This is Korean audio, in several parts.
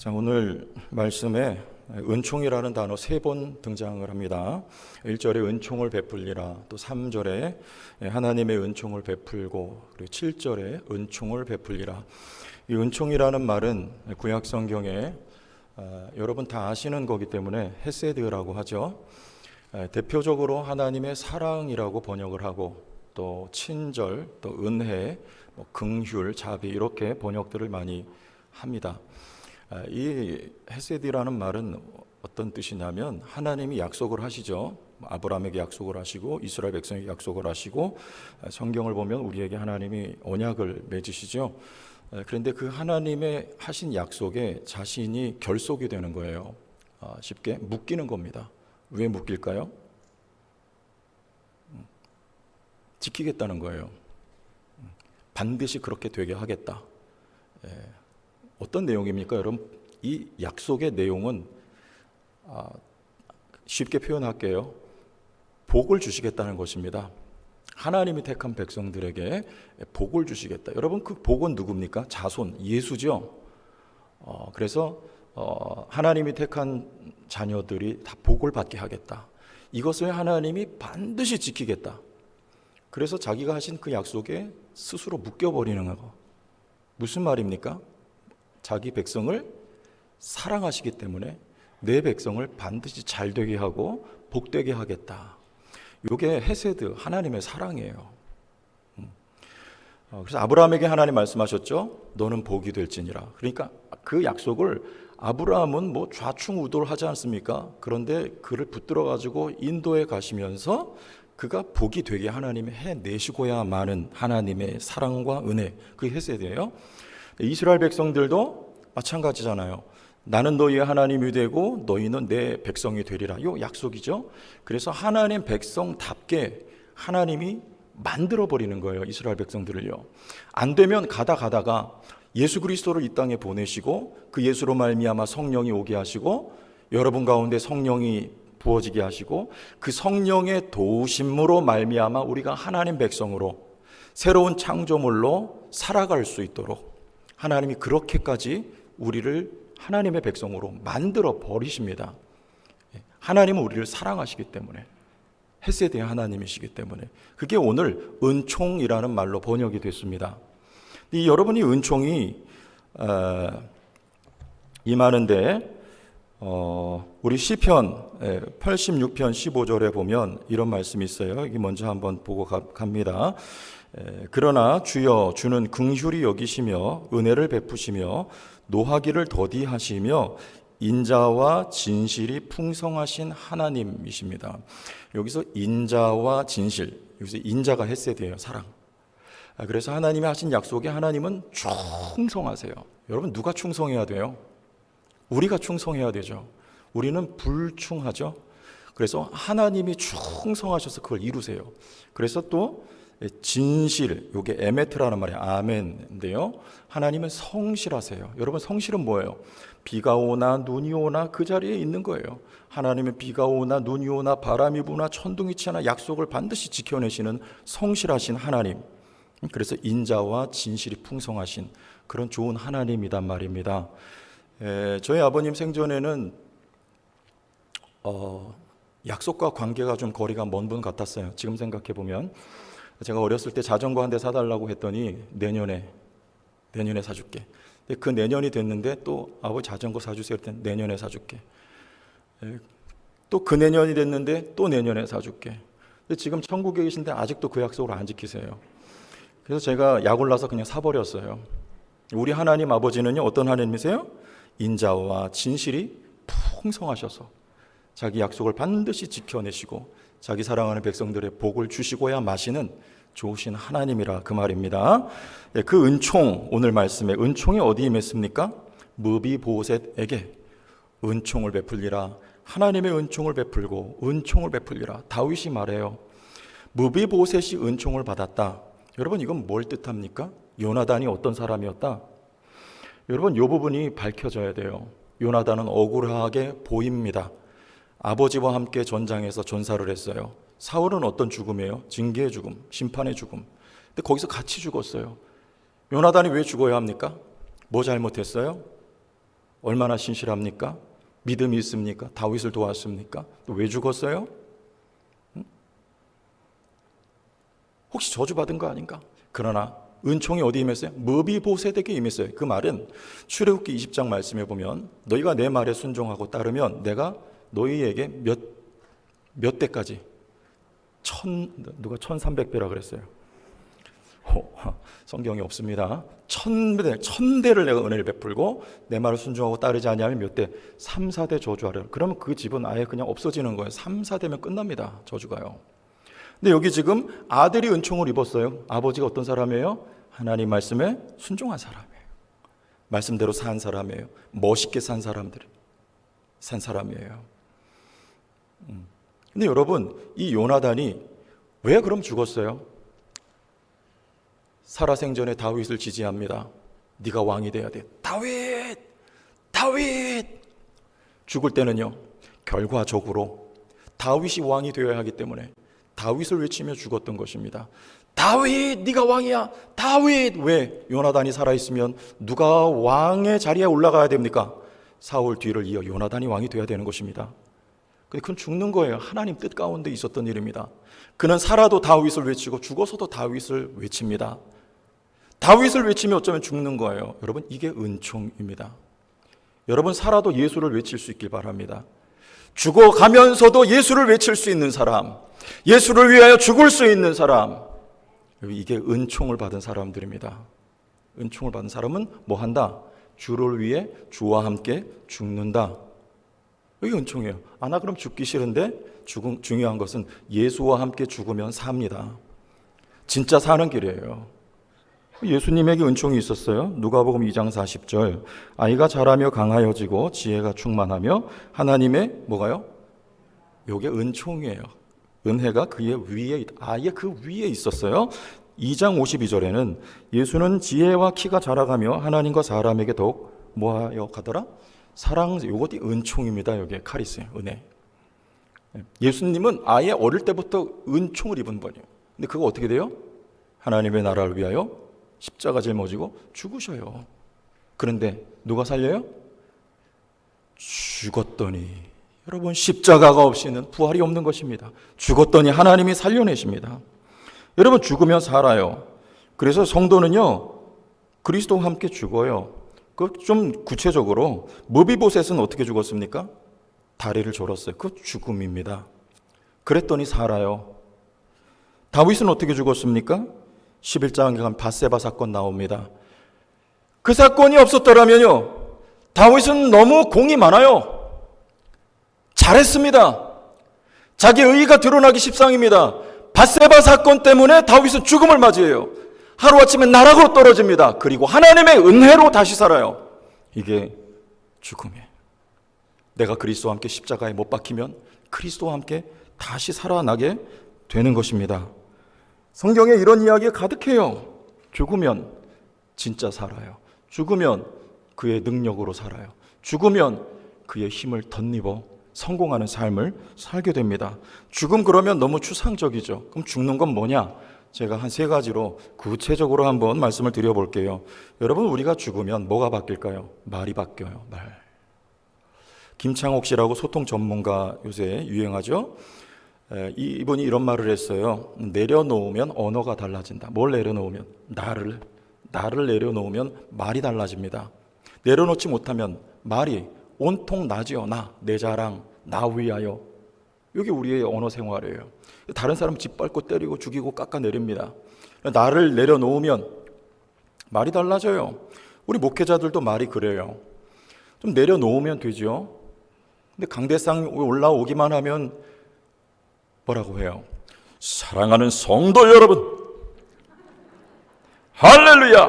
자, 오늘 말씀에 은총이라는 단어 세 번 등장을 합니다. 1절에 은총을 베풀리라, 또 3절에 하나님의 은총을 베풀고, 그리고 7절에 은총을 베풀리라. 이 은총이라는 말은 구약 성경에 아, 여러분 다 아시는 거기 때문에 헤세드라고 하죠. 아, 대표적으로 하나님의 사랑이라고 번역을 하고 또 친절, 또 은혜, 뭐 긍휼, 자비 이렇게 번역들을 많이 합니다. 아, 이 헤세디라는 말은 어떤 뜻이냐면 하나님이 약속을 하시죠. 아브라함에게 약속을 하시고 이스라엘 백성에게 약속을 하시고 아, 성경을 보면 우리에게 하나님이 언약을 맺으시죠. 아, 그런데 그 하나님의 하신 약속에 자신이 결속이 되는 거예요. 쉽게 묶이는 겁니다. 왜 묶일까요? 음, 지키겠다는 거예요. 음, 반드시 그렇게 되게 하겠다. 예. 어떤 내용입니까, 여러분? 이 약속의 내용은 아, 쉽게 표현할게요. 복을 주시겠다는 것입니다. 하나님이 택한 백성들에게 복을 주시겠다. 여러분 그 복은 누굽니까? 자손 예수죠. 어, 그래서 어, 하나님이 택한 자녀들이 다 복을 받게 하겠다. 이것을 하나님이 반드시 지키겠다. 그래서 자기가 하신 그 약속에 스스로 묶여버리는 거. 무슨 말입니까? 자기 백성을 사랑하시기 때문에 내 백성을 반드시 잘 되게 하고 복되게 하겠다. 이게 헤세드 하나님의 사랑이에요. 음. 어, 그래서 아브라함에게 하나님 말씀하셨죠. 너는 복이 될지니라. 그러니까 그 약속을 아브라함은 뭐 좌충우돌 하지 않습니까? 그런데 그를 붙들어 가지고 인도에 가시면서 그가 복이 되게 하나님이 해내시고야 마는 하나님의 사랑과 은혜 그 헤세드예요. 이스라엘 백성들도 마찬가지잖아요. 나는 너희의 하나님이 되고 너희는 내 백성이 되리라. 요 약속이죠. 그래서 하나님 백성답게 하나님이 만들어 버리는 거예요. 이스라엘 백성들을요. 안 되면 가다 가다가 예수 그리스도를 이 땅에 보내시고 그 예수로 말미암아 성령이 오게 하시고 여러분 가운데 성령이 부어지게 하시고 그 성령의 도우심으로 말미암아 우리가 하나님 백성으로 새로운 창조물로 살아갈 수 있도록 하나님이 그렇게까지 우리를 하나님의 백성으로 만들어 버리십니다. 하나님은 우리를 사랑하시기 때문에 헤세드의 하나님이시기 때문에 그게 오늘 은총이라는 말로 번역이 됐습니다. 이 여러분이 은총이 어, 임하는데 어, 우리 시편 86편 15절에 보면 이런 말씀이 있어요. 이 먼저 한번 보고 가, 갑니다. 그러나 주여 주는 긍휼히 여기시며 은혜를 베푸시며 노하기를 더디하시며 인자와 진실이 풍성하신 하나님이십니다. 여기서 인자와 진실, 여기서 인자가 헤세드예요, 사랑. 아, 그래서 하나님이 하신 약속에 하나님은 충성하세요. 여러분 누가 충성해야 돼요? 우리가 충성해야 되죠. 우리는 불충하죠. 그래서 하나님이 충성하셔서 그걸 이루세요. 그래서 또 진실, 요게 에메트라는 말이 아멘인데요. 하나님은 성실하세요. 여러분 성실은 뭐예요? 비가 오나 눈이 오나 그 자리에 있는 거예요. 하나님은 비가 오나 눈이 오나 바람이 부나 천둥이 치나 약속을 반드시 지켜내시는 성실하신 하나님. 그래서 인자와 진실이 풍성하신 그런 좋은 하나님이단 말입니다. 에, 저희 아버님 생전에는 어, 약속과 관계가 좀 거리가 먼 분 같았어요. 지금 생각해 보면 제가 어렸을 때 자전거 한 대 사달라고 했더니 내년에 내년에 사줄게. 근데 그 내년이 됐는데 또 아버지 자전거 사주세요. 그랬더니 내년에 사줄게. 예, 또그 내년이 됐는데 또 내년에 사줄게. 근데 지금 천국에 계신데 아직도 그 약속을 안 지키세요. 그래서 제가 약 올라서 그냥 사버렸어요. 우리 하나님 아버지는요 어떤 하나님이세요? 인자와 진실이 풍성하셔서 자기 약속을 반드시 지켜내시고 자기 사랑하는 백성들의 복을 주시고야 마시는 좋으신 하나님이라 그 말입니다. 예, 그 은총 오늘 말씀에 은총이 어디에 맺습니까? 무비보셋에게 은총을 베풀리라 하나님의 은총을 베풀고 은총을 베풀리라 다윗이 말해요. 무비보셋이 은총을 받았다. 여러분 이건 뭘 뜻합니까? 요나단이 어떤 사람이었다? 여러분 이 부분이 밝혀져야 돼요. 요나단은 억울하게 보입니다. 아버지와 함께 전장에서 전사를 했어요. 사울은 어떤 죽음이에요? 징계의 죽음, 심판의 죽음. 근데 거기서 같이 죽었어요. 요나단이 왜 죽어야 합니까? 뭐 잘못했어요? 얼마나 신실합니까? 믿음이 있습니까? 다윗을 도왔습니까? 또 왜 죽었어요? 응? 혹시 저주받은 거 아닌가? 그러나 은총이 어디 임했어요? 무비보셋에게 임했어요. 그 말은 출애굽기 20장 말씀에 보면 너희가 내 말에 순종하고 따르면 내가 너희에게 몇 몇 대까지 천 누가 천삼백 배라 그랬어요. 호, 성경이 없습니다. 천대 천대를 내가 은혜를 베풀고 내 말을 순종하고 따르지 아니하면 몇 대? 3, 4대 저주하려. 그러면 그 집은 아예 그냥 없어지는 거예요. 3, 4대면 끝납니다. 저주가요. 근데 여기 지금 아들이 은총을 입었어요. 아버지가 어떤 사람이에요? 하나님 말씀에 순종한 사람이에요. 말씀대로 산 사람이에요. 멋있게 산 사람들, 산 사람이에요. 음. 근데 여러분, 이 요나단이 왜 그럼 죽었어요? 살아생전에 다윗을 지지합니다. 네가 왕이 돼야 돼. 다윗! 다윗! 죽을 때는요. 결과적으로 다윗이 왕이 되어야 하기 때문에 다윗을 외치며 죽었던 것입니다. 다윗, 네가 왕이야. 다윗. 왜? 요나단이 살아 있으면 누가 왕의 자리에 올라가야 됩니까? 사울 뒤를 이어 요나단이 왕이 되어야 되는 것입니다. 근데 그건 죽는 거예요. 하나님 뜻 가운데 있었던 일입니다. 그는 살아도 다윗을 외치고 죽어서도 다윗을 외칩니다. 다윗을 외치면 어쩌면 죽는 거예요. 여러분, 이게 은총입니다. 여러분, 살아도 예수를 외칠 수 있길 바랍니다. 죽어가면서도 예수를 외칠 수 있는 사람, 예수를 위하여 죽을 수 있는 사람, 이게 은총을 받은 사람들입니다. 은총을 받은 사람은 뭐 한다? 주를 위해 주와 함께 죽는다. 이게 은총이에요. 아, 나 그럼 죽기 싫은데 죽은, 중요한 것은 예수와 함께 죽으면 삽니다. 진짜 사는 길이에요. 예수님에게 은총이 있었어요. 누가복음 2장 40절. 아이가 자라며 강하여지고 지혜가 충만하며 하나님의 뭐가요? 요게 은총이에요. 은혜가 그의 위에 아예 그 위에 있었어요. 2장 52절에는 예수는 지혜와 키가 자라가며 하나님과 사람에게 더욱 뭐하여 가더라? 사랑 요것이 은총입니다. 여기에 카리스 은혜. 예수님은 아예 어릴 때부터 은총을 입은 분이에요. 근데 그거 어떻게 돼요? 하나님의 나라를 위하여 십자가 짊어지고 죽으셔요. 그런데 누가 살려요? 죽었더니 여러분 십자가가 없이는 부활이 없는 것입니다. 죽었더니 하나님이 살려내십니다. 여러분 죽으면 살아요. 그래서 성도는요 그리스도와 함께 죽어요. 그 좀 구체적으로 무비보셋은 어떻게 죽었습니까? 다리를 졸었어요. 그 죽음입니다. 그랬더니 살아요. 다윗은 어떻게 죽었습니까? 11장에 가면 바세바 사건 나옵니다. 그 사건이 없었더라면요. 다윗은 너무 공이 많아요. 잘했습니다. 자기 의의가 드러나기 십상입니다. 바세바 사건 때문에 다윗은 죽음을 맞이해요. 하루아침에 나락으로 떨어집니다. 그리고 하나님의 은혜로 다시 살아요. 이게 죽음이에요. 내가 그리스도와 함께 십자가에 못 박히면 그리스도와 함께 다시 살아나게 되는 것입니다. 성경에 이런 이야기가 가득해요. 죽으면 진짜 살아요. 죽으면 그의 능력으로 살아요. 죽으면 그의 힘을 덧입어 성공하는 삶을 살게 됩니다. 죽음 그러면 너무 추상적이죠. 그럼 죽는 건 뭐냐? 제가 한 세 가지로 구체적으로 한번 말씀을 드려볼게요. 여러분, 우리가 죽으면 뭐가 바뀔까요? 말이 바뀌어요, 말. 김창옥 씨라고 소통 전문가 요새 유행하죠? 이분이 이런 말을 했어요. 내려놓으면 언어가 달라진다. 뭘 내려놓으면? 나를. 나를 내려놓으면 말이 달라집니다. 내려놓지 못하면 말이 온통 나지요. 나, 내 자랑, 나 위하여. 이게 우리의 언어 생활이에요. 다른 사람 짓밟고 때리고 죽이고 깎아내립니다. 나를 내려놓으면 말이 달라져요. 우리 목회자들도 말이 그래요. 좀 내려놓으면 되죠. 근데 강대상 올라오기만 하면 뭐라고 해요? 사랑하는 성도 여러분, 할렐루야!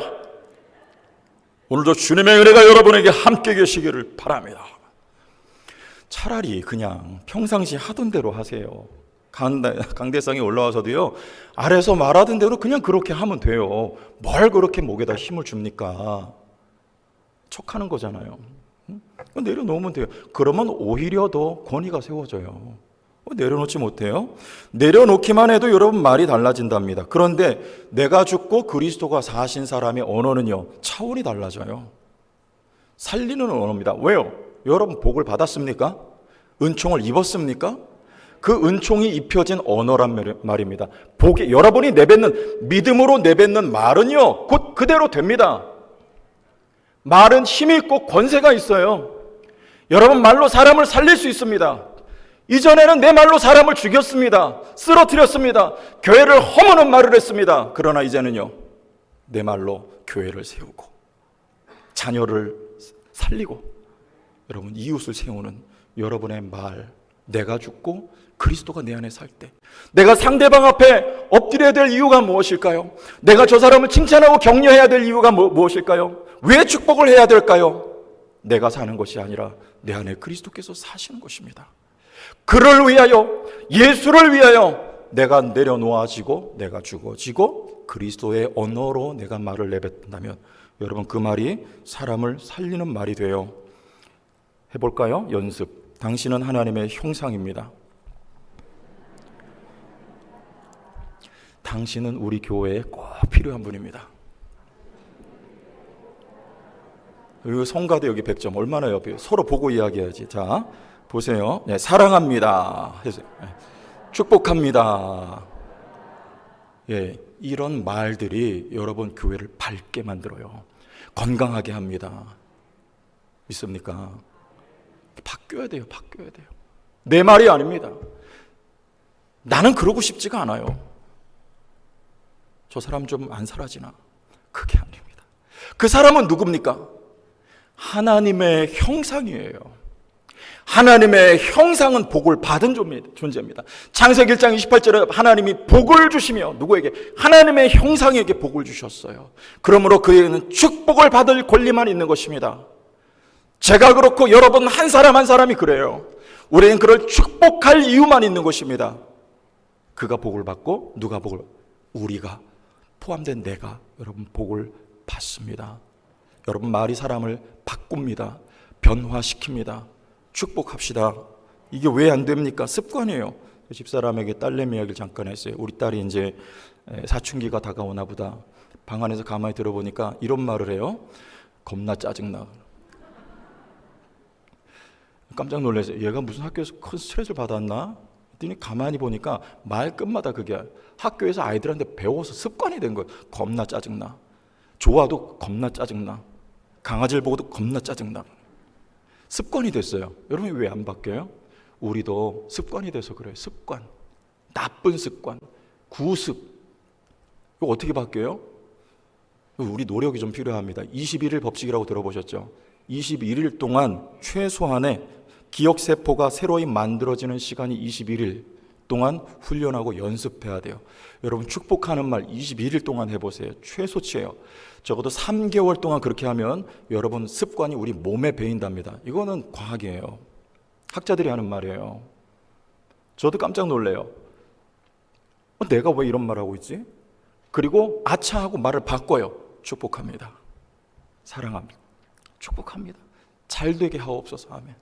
오늘도 주님의 은혜가 여러분에게 함께 계시기를 바랍니다. 차라리 그냥 평상시 하던 대로 하세요. 강대, 상이 올라와서도요, 아래서 말하던 대로 그냥 그렇게 하면 돼요. 뭘 그렇게 목에다 힘을 줍니까? 척하는 거잖아요. 내려놓으면 돼요. 그러면 오히려 더 권위가 세워져요. 내려놓지 못해요. 내려놓기만 해도 여러분 말이 달라진답니다. 그런데 내가 죽고 그리스도가 사신 사람의 언어는요, 차원이 달라져요. 살리는 언어입니다. 왜요? 여러분 복을 받았습니까? 은총을 입었습니까? 그 은총이 입혀진 언어란 말- 말입니다. 복이 여러분이 내뱉는 믿음으로 내뱉는 말은요 곧 그대로 됩니다. 말은 힘이 있고 권세가 있어요. 여러분 말로 사람을 살릴 수 있습니다. 이전에는 내 말로 사람을 죽였습니다. 쓰러뜨렸습니다. 교회를 허무는 말을 했습니다. 그러나 이제는요 내 말로 교회를 세우고 자녀를 살리고 여러분 이웃을 세우는 여러분의 말 내가 죽고 그리스도가 내 안에 살 때 내가 상대방 앞에 엎드려야 될 이유가 무엇일까요? 내가 저 사람을 칭찬하고 격려해야 될 이유가 무, 무엇일까요? 왜 축복을 해야 될까요? 내가 사는 것이 아니라 내 안에 그리스도께서 사시는 것입니다. 그를 위하여 예수를 위하여 내가 내려놓아지고 내가 죽어지고 그리스도의 언어로 내가 말을 내뱉는다면 여러분 그 말이 사람을 살리는 말이 돼요. 해볼까요? 연습. 당신은 하나님의 형상입니다. 당신은 우리 교회에 꼭 필요한 분입니다. 그리고 성가대 여기 100점 얼마나 옆에 서로 보고 이야기해야지. 자 보세요. 네, 사랑합니다. 네, 축복합니다. 예, 이런 말들이 여러분 교회를 밝게 만들어요. 건강하게 합니다. 믿습니까? 바뀌어야 돼요. 바뀌어야 돼요. 내 말이 아닙니다. 나는 그러고 싶지가 않아요. 저 사람 좀 안 사라지나? 그게 아닙니다. 그 사람은 누굽니까? 하나님의 형상이에요. 하나님의 형상은 복을 받은 존재입니다. 창세기 1장 28절에 하나님이 복을 주시며 누구에게? 하나님의 형상에게 복을 주셨어요. 그러므로 그에게는 축복을 받을 권리만 있는 것입니다. 제가 그렇고 여러분 한 사람 한 사람이 그래요. 우리는 그를 축복할 이유만 있는 것입니다. 그가 복을 받고 누가 복을 우리가 포함된 내가 여러분 복을 받습니다. 여러분 말이 사람을 바꿉니다. 변화시킵니다. 축복합시다. 이게 왜 안 됩니까? 습관이에요. 집사람에게 딸내미 이야기를 잠깐 했어요. 우리 딸이 이제 사춘기가 다가오나 보다. 방 안에서 가만히 들어보니까 이런 말을 해요. 겁나 짜증나. 깜짝 놀랐어요. 얘가 무슨 학교에서 큰 스트레스를 받았나? 했더니 가만히 보니까 말 끝마다 그게 학교에서 아이들한테 배워서 습관이 된 거예요. 겁나 짜증나. 좋아도 겁나 짜증나. 강아지를 보고도 겁나 짜증나. 습관이 됐어요. 여러분이 왜 안 바뀌어요? 우리도 습관이 돼서 그래요. 습관. 나쁜 습관. 구습. 이거 어떻게 바뀌어요? 우리 노력이 좀 필요합니다. 21일 법칙이라고 들어보셨죠? 21일 동안 최소한의 기억세포가 새로이 만들어지는 시간이 21일 동안 훈련하고 연습해야 돼요. 여러분 축복하는 말 21일 동안 해보세요. 최소치예요. 적어도 3개월 동안 그렇게 하면 여러분 습관이 우리 몸에 배인답니다. 이거는 과학이에요. 학자들이 하는 말이에요. 저도 깜짝 놀래요. 어, 내가 왜 이런 말하고 있지? 그리고 아차 하고 말을 바꿔요. 축복합니다. 사랑합니다. 축복합니다. 잘 되게 하옵소서 하면.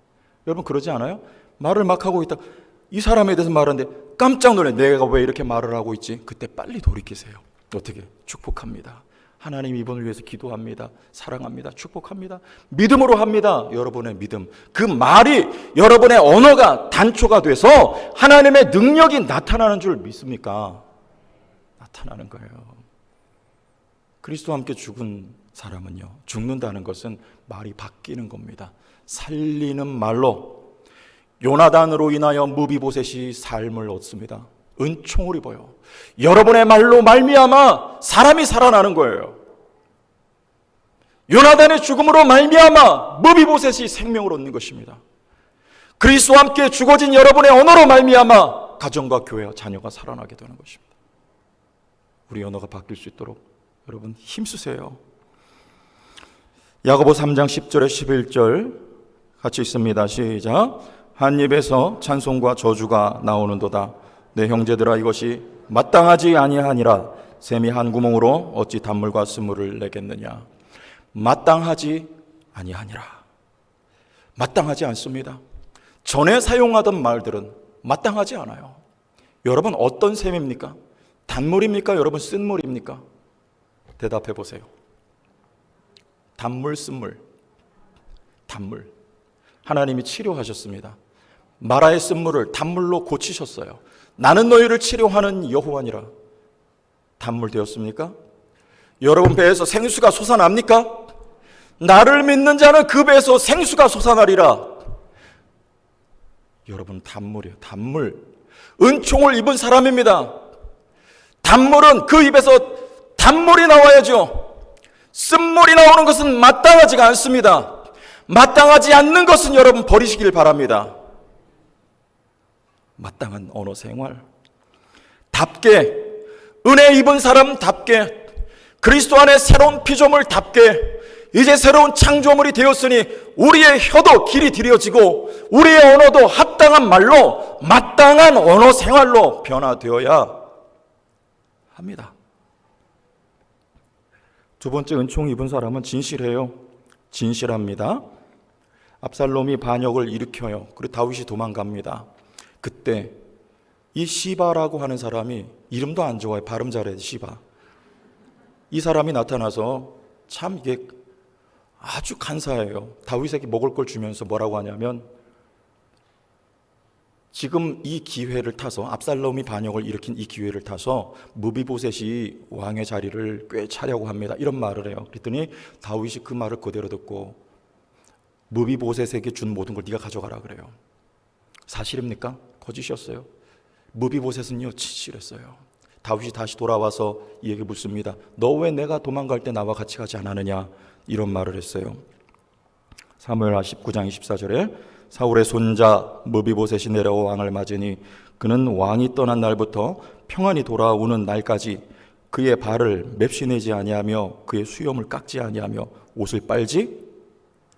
여러분 그러지 않아요? 말을 막 하고 있다. 이 사람에 대해서 말하는데 깜짝 놀래. 내가 왜 이렇게 말을 하고 있지? 그때 빨리 돌이키세요. 어떻게? 축복합니다. 하나님 이분을 위해서 기도합니다. 사랑합니다. 축복합니다. 믿음으로 합니다. 여러분의 믿음. 그 말이 여러분의 언어가 단초가 돼서 하나님의 능력이 나타나는 줄 믿습니까? 나타나는 거예요. 그리스도와 함께 죽은 사람은요. 죽는다는 것은 말이 바뀌는 겁니다. 살리는 말로 요나단으로 인하여 무비보셋이 삶을 얻습니다. 은총을 입어요. 여러분의 말로 말미암아 사람이 살아나는 거예요. 요나단의 죽음으로 말미암아 무비보셋이 생명을 얻는 것입니다. 그리스도와 함께 죽어진 여러분의 언어로 말미암아 가정과 교회와 자녀가 살아나게 되는 것입니다. 우리 언어가 바뀔 수 있도록 여러분 힘쓰세요. 야고보 3장 10절에 11절 같이 있습니다. 시작. 한 입에서 찬송과 저주가 나오는도다. 내 형제들아 이것이 마땅하지 아니하니라. 샘이 한 구멍으로 어찌 단물과 쓴물을 내겠느냐. 마땅하지 아니하니라. 마땅하지 않습니다. 전에 사용하던 말들은 마땅하지 않아요. 여러분 어떤 샘입니까? 단물입니까? 여러분 쓴물입니까? 대답해 보세요. 단물, 쓴물. 단물. 하나님이 치료하셨습니다. 마라의 쓴물을 단물로 고치셨어요. 나는 너희를 치료하는 여호와니라. 단물 되었습니까? 여러분 배에서 생수가 솟아납니까? 나를 믿는 자는 그 배에서 생수가 솟아나리라. 여러분 단물이요. 단물. 은총을 입은 사람입니다. 단물은 그 입에서 단물이 나와야죠. 쓴물이 나오는 것은 마땅하지가 않습니다. 마땅하지 않는 것은 여러분 버리시길 바랍니다. 마땅한 언어 생활. 답게, 은혜 입은 사람답게, 그리스도 안에 새로운 피조물답게, 이제 새로운 창조물이 되었으니 우리의 혀도 길이 들여지고 우리의 언어도 합당한 말로 마땅한 언어 생활로 변화되어야 합니다. 두 번째 은총 입은 사람은 진실해요. 진실합니다. 압살롬이 반역을 일으켜요. 그리고 다윗이 도망갑니다. 그때 이 시바라고 하는 사람이 이름도 안 좋아요. 발음 잘해 시바. 이 사람이 나타나서 참 이게 아주 간사해요. 다윗에게 먹을 걸 주면서 뭐라고 하냐면 지금 이 기회를 타서 압살롬이 반역을 일으킨 이 기회를 타서 무비보셋이 왕의 자리를 꿰차려고 합니다. 이런 말을 해요. 그랬더니 다윗이 그 말을 그대로 듣고 무비보셋에게 준 모든 걸 네가 가져가라 그래요. 사실입니까? 거짓이었어요. 무비보셋은요 진실했어요. 다윗이 다시 돌아와서 이에게 묻습니다. 너 왜 내가 도망갈 때 나와 같이 가지 않았느냐? 이런 말을 했어요. 사무엘하 19장 24절에 사울의 손자 무비보셋이 내려와 왕을 맞으니 그는 왕이 떠난 날부터 평안히 돌아오는 날까지 그의 발을 맵시내지 아니하며 그의 수염을 깎지 아니하며 옷을 빨지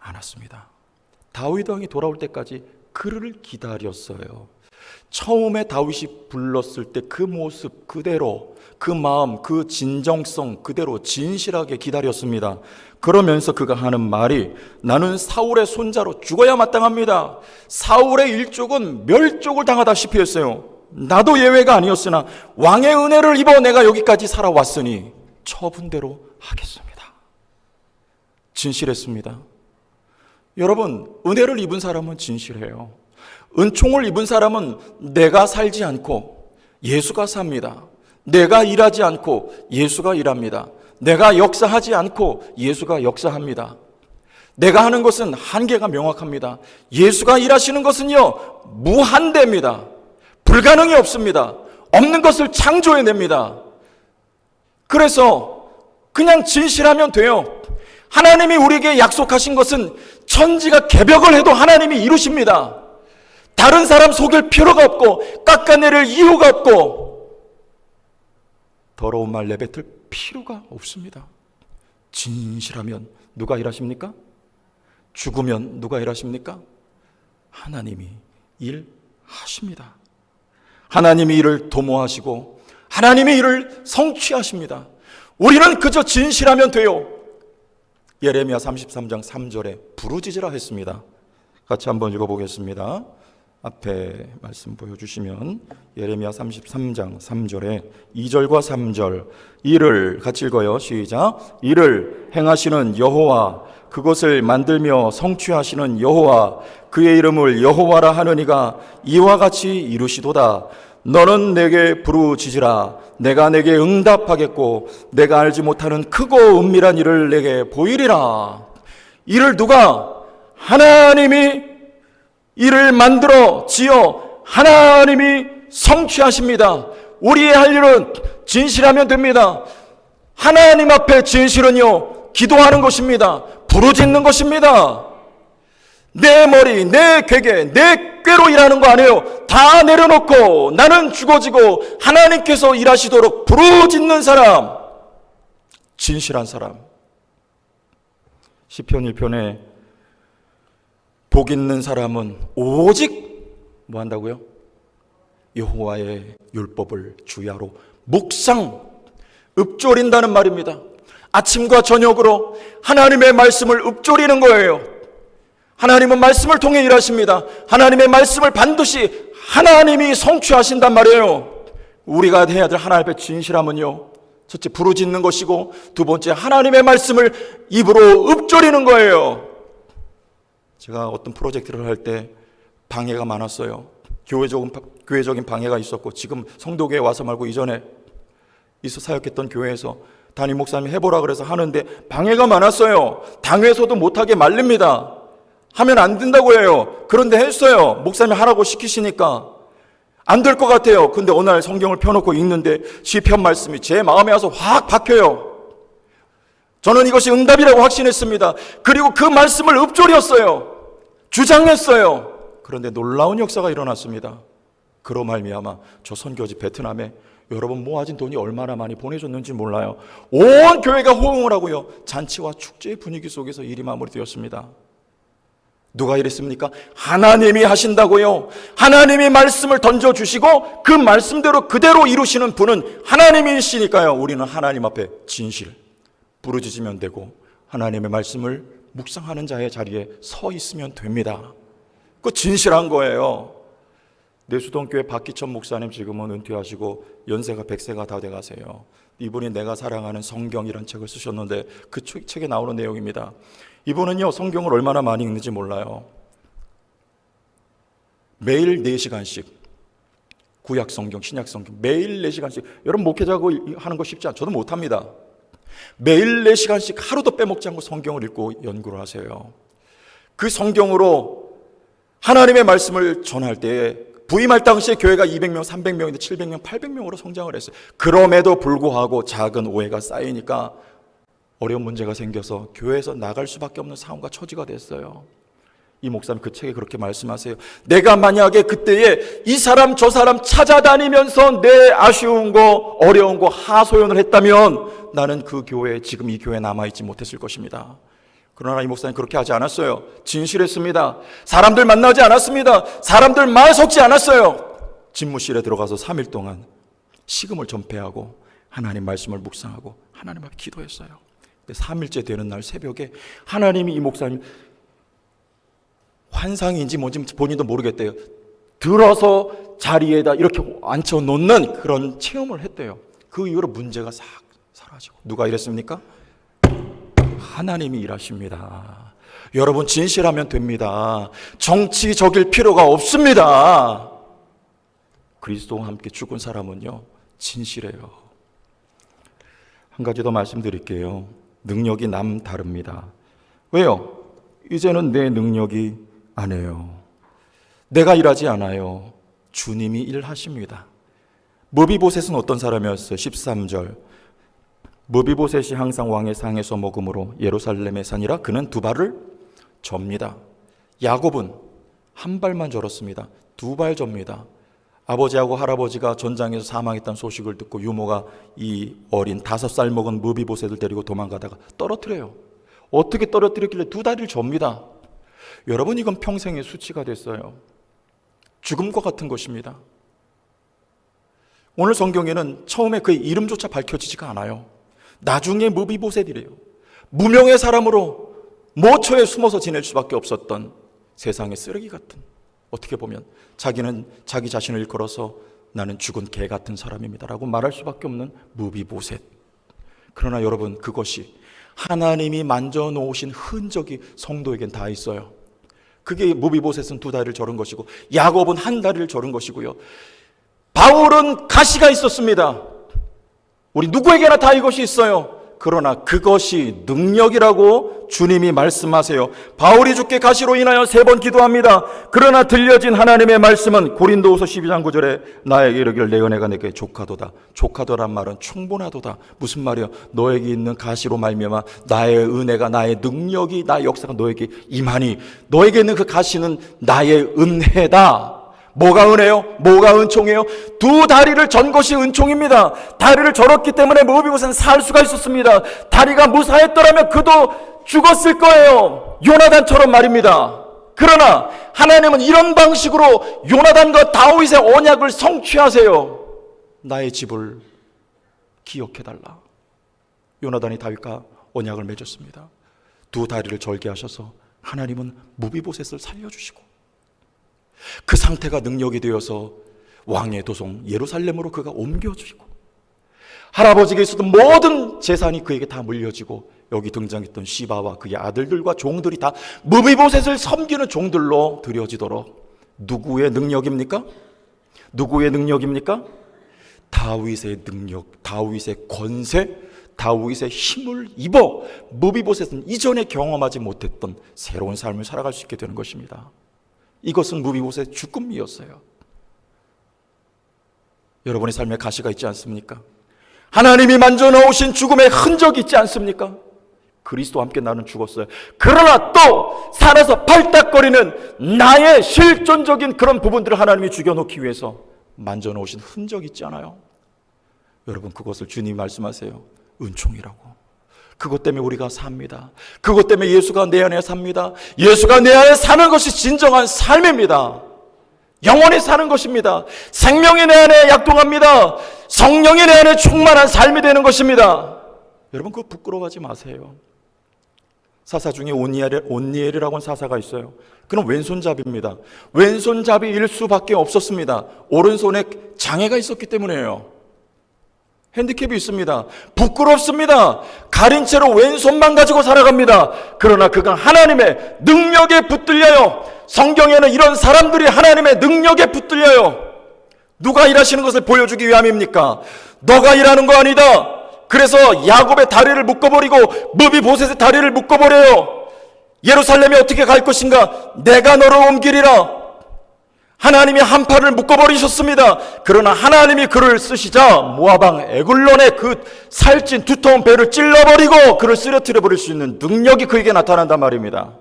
않았습니다. 다윗 왕이 돌아올 때까지 그를 기다렸어요. 처음에 다윗이 불렀을 때 그 모습 그대로 그 마음 그 진정성 그대로 진실하게 기다렸습니다. 그러면서 그가 하는 말이 나는 사울의 손자로 죽어야 마땅합니다. 사울의 일족은 멸족을 당하다시피 했어요. 나도 예외가 아니었으나 왕의 은혜를 입어 내가 여기까지 살아왔으니 처분대로 하겠습니다. 진실했습니다. 여러분, 은혜를 입은 사람은 진실해요. 은총을 입은 사람은 내가 살지 않고 예수가 삽니다. 내가 일하지 않고 예수가 일합니다. 내가 역사하지 않고 예수가 역사합니다. 내가 하는 것은 한계가 명확합니다. 예수가 일하시는 것은요, 무한대입니다. 불가능이 없습니다. 없는 것을 창조해냅니다. 그래서 그냥 진실하면 돼요. 하나님이 우리에게 약속하신 것은 천지가 개벽을 해도 하나님이 이루십니다. 다른 사람 속일 필요가 없고 깎아내릴 이유가 없고 더러운 말 내뱉을 필요가 없습니다. 진실하면 누가 일하십니까? 죽으면 누가 일하십니까? 하나님이 일하십니다. 하나님이 일을 도모하시고 하나님의 일을 성취하십니다. 우리는 그저 진실하면 돼요. 예레미야 33장 3절에 부르짖으라 했습니다. 같이 한번 읽어보겠습니다. 앞에 말씀 보여주시면 예레미야 33장 3절에 2절과 3절 이를 같이 읽어요 시작 이를 행하시는 여호와 그것을 만들며 성취하시는 여호와 그의 이름을 여호와라 하느니가 이와 같이 이루시도다 너는 내게 부르짖으라 내가 내게 응답하겠고 내가 알지 못하는 크고 은밀한 일을 내게 보이리라 이를 누가 하나님이 이를 만들어 지어 하나님이 성취하십니다. 우리의 할 일은 진실하면 됩니다. 하나님 앞에 진실은요, 기도하는 것입니다. 부르짖는 것입니다. 내 머리, 내 괴계, 내 꾀로 일하는 거 아니에요. 다 내려놓고 나는 죽어지고 하나님께서 일하시도록 부르짖는 사람, 진실한 사람. 시편 1편에 복 있는 사람은 오직 뭐 한다고요? 여호와의 율법을 주야로 묵상 읊조린다는 말입니다. 아침과 저녁으로 하나님의 말씀을 읊조리는 거예요. 하나님은 말씀을 통해 일하십니다. 하나님의 말씀을 반드시 하나님이 성취하신단 말이에요. 우리가 해야 될 하나님 앞에 진실함은요. 첫째 부르짖는 것이고 두 번째 하나님의 말씀을 입으로 읊조리는 거예요. 제가 어떤 프로젝트를 할 때 방해가 많았어요. 교회적인, 교회적인 방해가 있었고 지금 성도교회 와서 말고 이전에 있어 사역했던 교회에서 담임 목사님이 해보라 그래서 하는데 방해가 많았어요. 당회에서도 못하게 말립니다. 하면 안 된다고 해요. 그런데 했어요. 목사님이 하라고 시키시니까. 안 될 것 같아요. 근데 어느 날 성경을 펴놓고 읽는데 시편 말씀이 제 마음에 와서 확 박혀요. 저는 이것이 응답이라고 확신했습니다. 그리고 그 말씀을 읊조렸어요. 주장했어요. 그런데 놀라운 역사가 일어났습니다. 그로 말미암아 저 선교지 베트남에 여러분 모아진 돈이 얼마나 많이 보내줬는지 몰라요. 온 교회가 호응을 하고요. 잔치와 축제의 분위기 속에서 일이 마무리되었습니다. 누가 이랬습니까? 하나님이 하신다고요. 하나님이 말씀을 던져주시고 그 말씀대로 그대로 이루시는 분은 하나님이시니까요. 우리는 하나님 앞에 진실, 부르짖으면 되고 하나님의 말씀을 묵상하는 자의 자리에 서 있으면 됩니다. 그 진실한 거예요. 내수동교회 박기천 목사님 지금은 은퇴하시고 연세가 100세가 다 돼가세요. 이분이 내가 사랑하는 성경이라는 책을 쓰셨는데 그 책에 나오는 내용입니다. 이분은요 성경을 얼마나 많이 읽는지 몰라요. 매일 4시간씩 구약 성경, 신약 성경 매일 4시간씩 여러분 목회자고 하는 거 쉽지 않죠. 저도 못합니다. 매일 4시간씩 하루도 빼먹지 않고 성경을 읽고 연구를 하세요. 그 성경으로 하나님의 말씀을 전할 때 부임할 당시에 교회가 200명, 300명인데 700명, 800명으로 성장을 했어요. 그럼에도 불구하고 작은 오해가 쌓이니까 어려운 문제가 생겨서 교회에서 나갈 수밖에 없는 상황과 처지가 됐어요. 이 목사님 그 책에 그렇게 말씀하세요. 내가 만약에 그때에 이 사람 저 사람 찾아다니면서 내 아쉬운 거 어려운 거 하소연을 했다면 나는 그 교회에 지금 이 교회에 남아있지 못했을 것입니다. 그러나 이 목사님 그렇게 하지 않았어요. 진실했습니다. 사람들 만나지 않았습니다. 사람들 말 섞지 않았어요. 집무실에 들어가서 3일 동안 식음을 전폐하고 하나님 말씀을 묵상하고 하나님 앞에 기도했어요. 3일째 되는 날 새벽에 하나님이 이 목사님 환상인지 뭔지 본인도 모르겠대요. 들어서 자리에다 이렇게 앉혀 놓는 그런 체험을 했대요. 그 이후로 문제가 싹 사라지고 누가 이랬습니까? 하나님이 일하십니다. 여러분 진실하면 됩니다. 정치적일 필요가 없습니다. 그리스도와 함께 죽은 사람은요 진실해요. 한 가지 더 말씀드릴게요. 능력이 남 다릅니다. 왜요? 이제는 내 능력이 아니에요. 내가 일하지 않아요. 주님이 일하십니다. 무비보셋은 어떤 사람이었어요? 13절. 무비보셋이 항상 왕의 상에서 먹음으로 예루살렘에 사니라 그는 두 발을 접니다. 야곱은 한 발만 절었습니다. 두 발 접니다. 아버지하고 할아버지가 전장에서 사망했다는 소식을 듣고 유모가 이 어린 다섯 살 먹은 무비보셋을 데리고 도망가다가 떨어뜨려요. 어떻게 떨어뜨렸길래 두 다리를 접니다. 여러분 이건 평생의 수치가 됐어요. 죽음과 같은 것입니다. 오늘 성경에는 처음에 그의 이름조차 밝혀지지가 않아요. 나중에 무비보셋이래요. 무명의 사람으로 모처에 숨어서 지낼 수밖에 없었던 세상의 쓰레기 같은 어떻게 보면 자기는 자기 자신을 일컬어서 나는 죽은 개 같은 사람입니다라고 말할 수밖에 없는 무비보셋. 그러나 여러분 그것이 하나님이 만져 놓으신 흔적이 성도에겐 다 있어요. 그게 무비보셋은 두 다리를 저른 것이고 야곱은 한 다리를 저른 것이고요. 바울은 가시가 있었습니다. 우리 누구에게나 다 이것이 있어요. 그러나 그것이 능력이라고 주님이 말씀하세요. 바울이 죽게 가시로 인하여 세 번 기도합니다. 그러나 들려진 하나님의 말씀은 고린도후서 12장 9절에 나에게 이르기를 내 은혜가 내게 족하도다. 족하도란 말은 충분하도다. 무슨 말이야? 너에게 있는 가시로 말미암아 나의 은혜가 나의 능력이 나의 역사가 너에게 임하니 너에게 있는 그 가시는 나의 은혜다. 뭐가 은혜요? 뭐가 은총이에요? 두 다리를 전 것이 은총입니다. 다리를 절었기 때문에 모비봇은 살 수가 있었습니다. 다리가 무사했더라면 그도 죽었을 거예요. 요나단처럼 말입니다. 그러나 하나님은 이런 방식으로 요나단과 다윗의 언약을 성취하세요. 나의 집을 기억해달라. 요나단이 다윗과 언약을 맺었습니다. 두 다리를 절게 하셔서 하나님은 무비보셋을 살려주시고 그 상태가 능력이 되어서 왕의 도성 예루살렘으로 그가 옮겨지고 할아버지에게 있었던 모든 재산이 그에게 다 물려지고 여기 등장했던 시바와 그의 아들들과 종들이 다 무비보셋을 섬기는 종들로 드려지도록 누구의 능력입니까? 누구의 능력입니까? 다윗의 능력, 다윗의 권세, 다윗의 힘을 입어 무비보셋은 이전에 경험하지 못했던 새로운 삶을 살아갈 수 있게 되는 것입니다. 이것은 무비보셋의 죽음이었어요. 여러분의 삶에 가시가 있지 않습니까? 하나님이 만져 넣으신 죽음의 흔적이 있지 않습니까? 그리스도와 함께 나는 죽었어요. 그러나 또 살아서 팔딱거리는 나의 실존적인 그런 부분들을 하나님이 죽여놓기 위해서 만져 놓으신 흔적이 있지 않아요? 여러분 그것을 주님 말씀하세요. 은총이라고. 그것 때문에 우리가 삽니다. 그것 때문에 예수가 내 안에 삽니다. 예수가 내 안에 사는 것이 진정한 삶입니다. 영원히 사는 것입니다. 생명이 내 안에 약동합니다. 성령이 내 안에 충만한 삶이 되는 것입니다. 여러분 그거 부끄러워하지 마세요. 사사 중에 온니엘, 온니엘이라고 하는 사사가 있어요. 그는 왼손잡이입니다. 왼손잡이일 수밖에 없었습니다. 오른손에 장애가 있었기 때문에요. 핸디캡이 있습니다. 부끄럽습니다. 가린 채로 왼손만 가지고 살아갑니다. 그러나 그가 하나님의 능력에 붙들려요. 성경에는 이런 사람들이 하나님의 능력에 붙들려요. 누가 일하시는 것을 보여주기 위함입니까? 너가 일하는 거 아니다. 그래서 야곱의 다리를 묶어버리고 무비보셋의 다리를 묶어버려요. 예루살렘에 어떻게 갈 것인가? 내가 너를 옮기리라. 하나님이 한 팔을 묶어버리셨습니다. 그러나 하나님이 그를 쓰시자 모아방 에글론의 그 살찐 두터운 배를 찔러버리고 그를 쓰러뜨려 버릴 수 있는 능력이 그에게 나타난단 말입니다.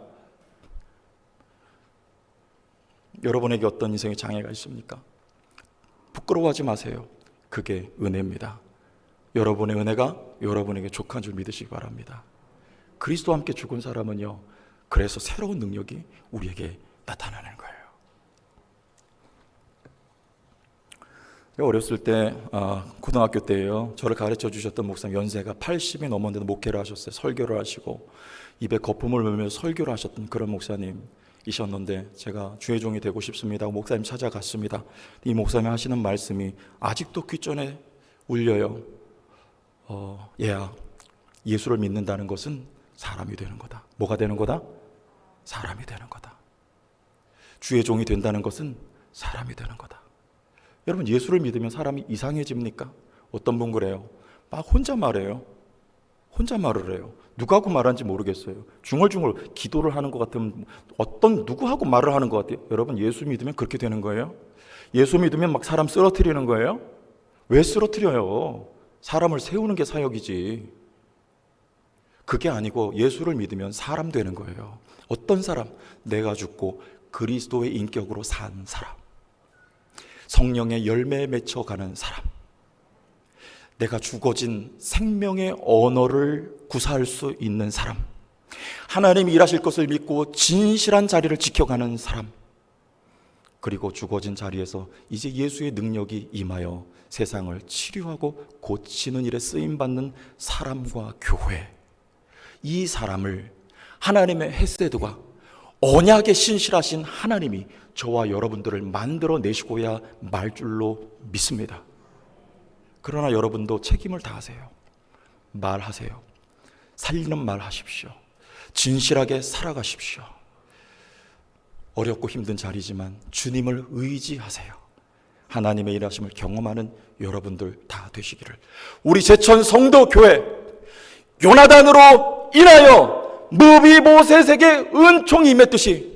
여러분에게 어떤 인생의 장애가 있습니까? 부끄러워하지 마세요. 그게 은혜입니다. 여러분의 은혜가 여러분에게 족한 줄 믿으시기 바랍니다. 그리스도와 함께 죽은 사람은요, 그래서 새로운 능력이 우리에게 나타나는 거예요. 어렸을 때 아, 고등학교 때예요. 저를 가르쳐 주셨던 목사님 연세가 80이 넘었는데 목회를 하셨어요. 설교를 하시고 입에 거품을 물면서 설교를 하셨던 그런 목사님이셨는데 제가 주의 종이 되고 싶습니다. 목사님 찾아갔습니다. 이 목사님 하시는 말씀이 아직도 귓전에 울려요. 어, 얘야, 예수를 믿는다는 것은 사람이 되는 거다. 뭐가 되는 거다? 사람이 되는 거다. 주의 종이 된다는 것은 사람이 되는 거다. 여러분 예수를 믿으면 사람이 이상해집니까? 어떤 분 그래요? 막 혼자 말해요. 혼자 말을 해요. 누구하고 말하는지 모르겠어요. 중얼중얼 기도를 하는 것 같으면 어떤 누구하고 말을 하는 것 같아요. 여러분 예수 믿으면 그렇게 되는 거예요? 예수 믿으면 막 사람 쓰러뜨리는 거예요? 왜 쓰러뜨려요? 사람을 세우는 게 사역이지. 그게 아니고 예수를 믿으면 사람 되는 거예요. 어떤 사람? 내가 죽고 그리스도의 인격으로 산 사람. 성령의 열매에 맺혀가는 사람. 내가 죽어진 생명의 언어를 구사할 수 있는 사람. 하나님이 일하실 것을 믿고 진실한 자리를 지켜가는 사람. 그리고 죽어진 자리에서 이제 예수의 능력이 임하여 세상을 치료하고 고치는 일에 쓰임 받는 사람과 교회. 이 사람을 하나님의 헤세드가 언약에 신실하신 하나님이 저와 여러분들을 만들어 내시고야 말 줄로 믿습니다. 그러나 여러분도 책임을 다하세요. 말하세요. 살리는 말 하십시오. 진실하게 살아가십시오. 어렵고 힘든 자리지만 주님을 의지하세요. 하나님의 일하심을 경험하는 여러분들 다 되시기를. 우리 제천 성도 교회 요나단으로 인하여 무비보셋에게 은총이 임했듯이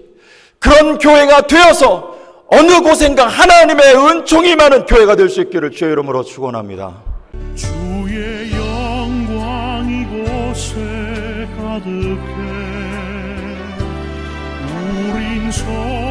그런 교회가 되어서 어느 곳엔가 하나님의 은총이 많은 교회가 될 수 있기를 주의 이름으로 축원합니다. 주의 영광 이곳에 가득해 우린 서